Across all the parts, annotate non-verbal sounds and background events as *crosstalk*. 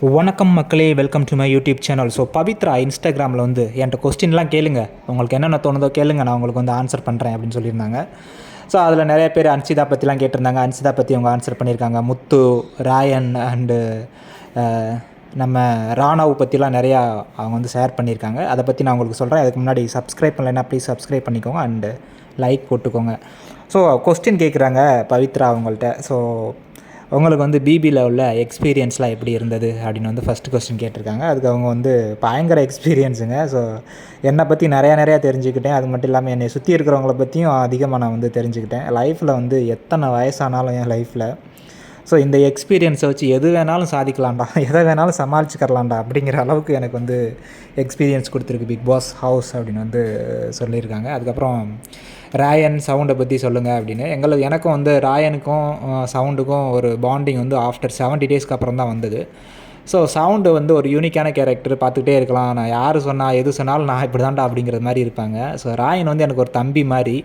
வணக்கம் மக்களே welcome to my YouTube channel so Pavithra இன்ஸ்டாகிராமில் வந்து என்கிட்ட கொஸ்டின்லாம் கேளுங்க. உங்களுக்கு என்னென்ன தோணுதோ கேளுங்க. நான் உங்களுக்கு வந்து ஆன்சர் பண்ணுறேன் அப்படின்னு சொல்லியிருந்தாங்க. ஸோ அதில் நிறைய பேர் அன்சிதா பற்றிலாம் கேட்டிருந்தாங்க. அன்சிதா பற்றி அவங்க ஆன்சர் பண்ணியிருக்காங்க. முத்து ராயன் அண்டு நம்ம ராணாவை பற்றிலாம் நிறையா அவங்க வந்து ஷேர் பண்ணியிருக்காங்க. அதை பற்றி நான் உங்களுக்கு சொல்கிறேன் அதுக்கு முன்னாடி சப்ஸ்கிரைப் பண்ணலைன்னா ப்ளீஸ் சப்ஸ்கிரைப் பண்ணிக்கோங்க அண்டு லைக் போட்டுக்கோங்க. ஸோ கொஸ்டின் கேட்குறாங்க பவித்ரா அவங்கள்ட்ட. ஸோ உங்களுக்கு வந்து பிபியில் உள்ள எக்ஸ்பீரியன்ஸ்லாம் எப்படி இருந்தது அப்படின்னு வந்து ஃபஸ்ட்டு கொஸ்டின் கேட்டிருக்காங்க. அதுக்கு அவங்க வந்து பயங்கர எக்ஸ்பீரியன்ஸுங்க ஸோ என்னை பற்றி நிறையா நிறையா தெரிஞ்சுக்கிட்டேன். அது மட்டும் இல்லாமல் என்னை சுற்றி இருக்கிறவங்கள பற்றியும் அதிகமாக நான் வந்து தெரிஞ்சுக்கிட்டேன். லைஃப்பில் வந்து எத்தனை வயசானாலும் என் லைஃப்பில் ஸோ இந்த எக்ஸ்பீரியன்ஸை வச்சு எது வேணாலும் சாதிக்கலாம்டா. *laughs* எதை வேணாலும் சமாளிச்சுக்கரலாம்டா அப்படிங்கிற அளவுக்கு எனக்கு வந்து எக்ஸ்பீரியன்ஸ் கொடுத்துருக்கு பிக் பாஸ் ஹவுஸ் அப்படின்னு வந்து சொல்லியிருக்காங்க. அதுக்கப்புறம் ராயன் சவுண்டை பற்றி சொல்லுங்கள் அப்படின்னு. எங்களுக்கு எனக்கும் வந்து ராயனுக்கும் சவுண்டுக்கும் ஒரு பாண்டிங் வந்து ஆஃப்டர் செவன்ட்டி டேஸ்க்கு அப்புறம் தான் வந்தது. ஸோ சவுண்டு வந்து ஒரு யூனிக்கான கேரக்டர் பார்த்துக்கிட்டே இருக்கலாம். நான் யார் சொன்னால் எது சொன்னாலும் நான் இப்படி தான்டா அப்படிங்கிற மாதிரி இருப்பாங்க. ஸோ ராயன் வந்து எனக்கு ஒரு தம்பி மாதிரி.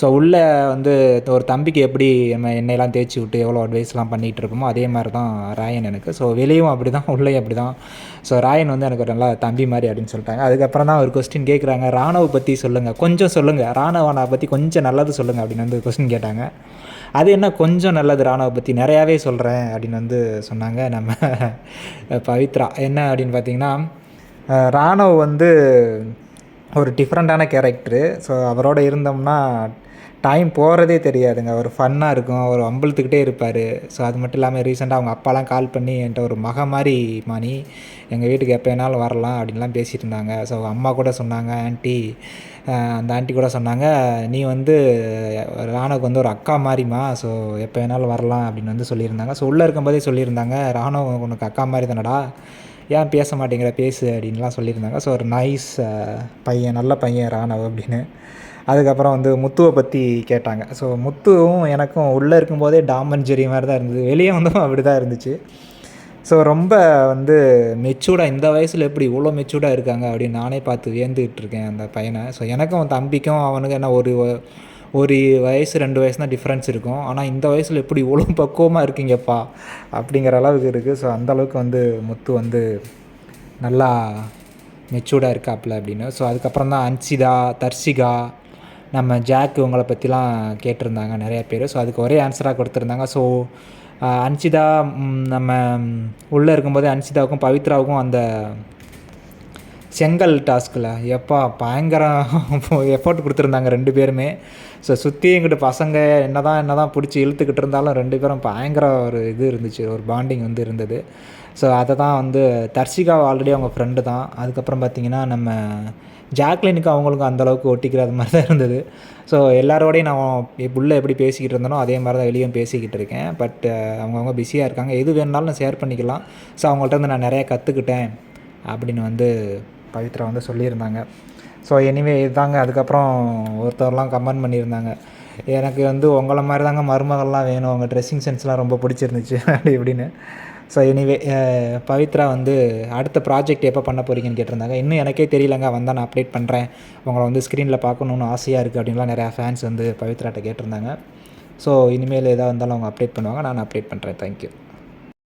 ஸோ உள்ளே வந்து ஒரு தம்பிக்கு எப்படி நம்ம எண்ணெயெல்லாம் தேய்ச்சி விட்டு எவ்வளோ அட்வைஸ்லாம் பண்ணிகிட்டு இருப்போமோ அதே மாதிரி தான் ராயன் எனக்கு. ஸோ வெளியும் அப்படி தான் *laughs* உள்ளே அப்படி தான் ஸோ ராயன் வந்து எனக்கு ஒரு நல்லா தம்பி மாதிரி அப்படின்னு சொல்லிட்டாங்க. அதுக்கப்புறம் தான் ஒரு கொஸ்டின் கேட்குறாங்க ராணுவ பற்றி சொல்லுங்கள் கொஞ்சம் சொல்லுங்கள் ராணுவனை பற்றி கொஞ்சம் நல்லது சொல்லுங்கள் அப்படின்னு வந்து கொஸ்டின் கேட்டாங்க. அது என்ன கொஞ்சம் நல்லது ராணுவ பற்றி நிறையாவே சொல்கிறேன் அப்படின்னு வந்து சொன்னாங்க நம்ம *laughs* பவித்ரா. என்ன அப்படின்னு பார்த்தீங்கன்னா ராணுவ வந்து ஒரு டிஃப்ரெண்ட்டான கேரக்டரு ஸோ அவரோட இருந்தோம்னா டைம் போகிறதே தெரியாதுங்க. ஒரு ஃபன்னாக இருக்கும். அவர் அம்பளத்துக்கிட்டே இருப்பார். ஸோ அது மட்டும் இல்லாமல் ரீசெண்டாக அவங்க அப்பாலாம் கால் பண்ணி என்கிட்ட ஒரு மக மாதிரி மாணி எங்கள் வீட்டுக்கு எப்போ வேணாலும் வரலாம் அப்படின்லாம் பேசிகிட்டு இருந்தாங்க. ஸோ அம்மா கூட சொன்னாங்க ஆண்டி அந்த ஆண்டி கூட சொன்னாங்க நீ வந்து ராணுவுக்கு வந்து ஒரு அக்கா மாதிரிம்மா ஸோ எப்போ வேணாலும் வரலாம் அப்படின்னு வந்து சொல்லியிருந்தாங்க. ஸோ உள்ளே இருக்கும்போதே சொல்லியிருந்தாங்க ராணுவ உனக்கு அக்கா மாதிரி தானடா. ஏன் பேச மாட்டேங்கிற? பேசு அப்படின்லாம் சொல்லியிருந்தாங்க. ஸோ ஒரு நைஸ் பையன் நல்ல பையன் ராணவ் அப்படின்னு. அதுக்கப்புறம் வந்து முத்துவை பற்றி கேட்டாங்க. ஸோ முத்துவும் எனக்கும் உள்ளே இருக்கும்போதே டாமன் ஜெரி மாதிரி தான் இருந்தது. வெளியே வந்தும் அப்படி தான் இருந்துச்சு. ஸோ ரொம்ப வந்து மெச்சூர்டாக இந்த வயசில் எப்படி இவ்வளோ மெச்சூர்டாக இருக்காங்க அப்படின்னு நானே பார்த்து வியந்துக்கிட்டு இருக்கேன் அந்த பையனை. ஸோ எனக்கும் தம்பிக்கும் அவனுக்கு என்ன ஒரு ஒரு வயசு ரெண்டு வயசு தான் டிஃப்ரென்ஸ் இருக்கும். ஆனால் இந்த வயசில் எப்படி இவ்வளோ பக்குவமாக இருக்கீங்கப்பா அப்படிங்கிற அளவுக்கு இருக்குது ஸோ அந்தளவுக்கு வந்து முத்து வந்து நல்லா மெச்சூர்டாக இருக்காப்புல அப்படின்னு. ஸோ அதுக்கப்புறம் தான் அன்சிதா தர்ஷிகா நம்ம ஜாக் இவங்கள பற்றிலாம் கேட்டிருந்தாங்க நிறைய பேர். ஸோ அதுக்கு ஒரே ஆன்சராக கொடுத்துருந்தாங்க. ஸோ அன்சிதா நம்ம உள்ளே இருக்கும்போது அன்சிதாவுக்கும் பவித்ராவுக்கும் அந்த செங்கல் டாஸ்கில் எப்பா பயங்கர *laughs* எஃபர்ட் கொடுத்துருந்தாங்க ரெண்டு பேருமே. ஸோ சுற்றி எங்கிட்ட பசங்க என்ன தான் என்ன தான் பிடிச்சி இழுத்துக்கிட்டு இருந்தாலும் ரெண்டு பேரும் பயங்கர ஒரு இது இருந்துச்சு. ஒரு பாண்டிங் வந்து இருந்தது. ஸோ அதை தான் வந்து தர்ஷிகா ஆல்ரெடி அவங்க ஃப்ரெண்டு தான். அதுக்கப்புறம் பார்த்திங்கன்னா நம்ம ஜாக்லினுக்கு அவங்களுக்கும் அந்தளவுக்கு ஒட்டிக்கிற மாதிரி தான் இருந்தது. ஸோ எல்லாரோடையும் நான் உள்ளே எப்படி பேசிக்கிட்டு இருந்தனோ அதே மாதிரி தான் வெளியும் பேசிக்கிட்டு இருக்கேன். பட் அவங்கவுங்க பிஸியாக இருக்காங்க. எது வேணுனாலும் நான் ஷேர் பண்ணிக்கலாம். ஸோ அவங்கள்ட்ட வந்து நான் நிறையா கற்றுக்கிட்டேன் அப்படின்னு வந்து பவித்ரா வந்து சொல்லியிருந்தாங்க. ஸோ எனிவே இதுதாங்க அதுக்கப்புறம் ஒருத்தர்லாம் கமெண்ட் பண்ணியிருந்தாங்க. எனக்கு வந்து உங்களை மாதிரி தாங்க மருமகள்லாம் வேணும். உங்கள் ட்ரெஸ்ஸிங் சென்ஸ்லாம் ரொம்ப பிடிச்சிருந்துச்சு. *laughs* அப்படி இப்படின்னு. ஸோ எனிவே பவித்ரா வந்து அடுத்த ப்ராஜெக்ட் எப்போ பண்ண போகிறீங்கன்னு கேட்டிருந்தாங்க. இன்னும் எனக்கே தெரியலங்க. வந்தால் நான் அப்டேட் பண்ணுறேன் உங்களை வந்து ஸ்க்ரீனில் பார்க்கணுன்னு ஆசையாக இருக்குது அப்படின்லாம் நிறையா ஃபேன்ஸ் வந்து பவித்ராட்ட கேட்டிருந்தாங்க. ஸோ இனிமேல் எதாக இருந்தாலும் அவங்க அப்டேட் பண்ணுவாங்க. நான் அப்டேட் பண்ணுறேன் தேங்க்யூ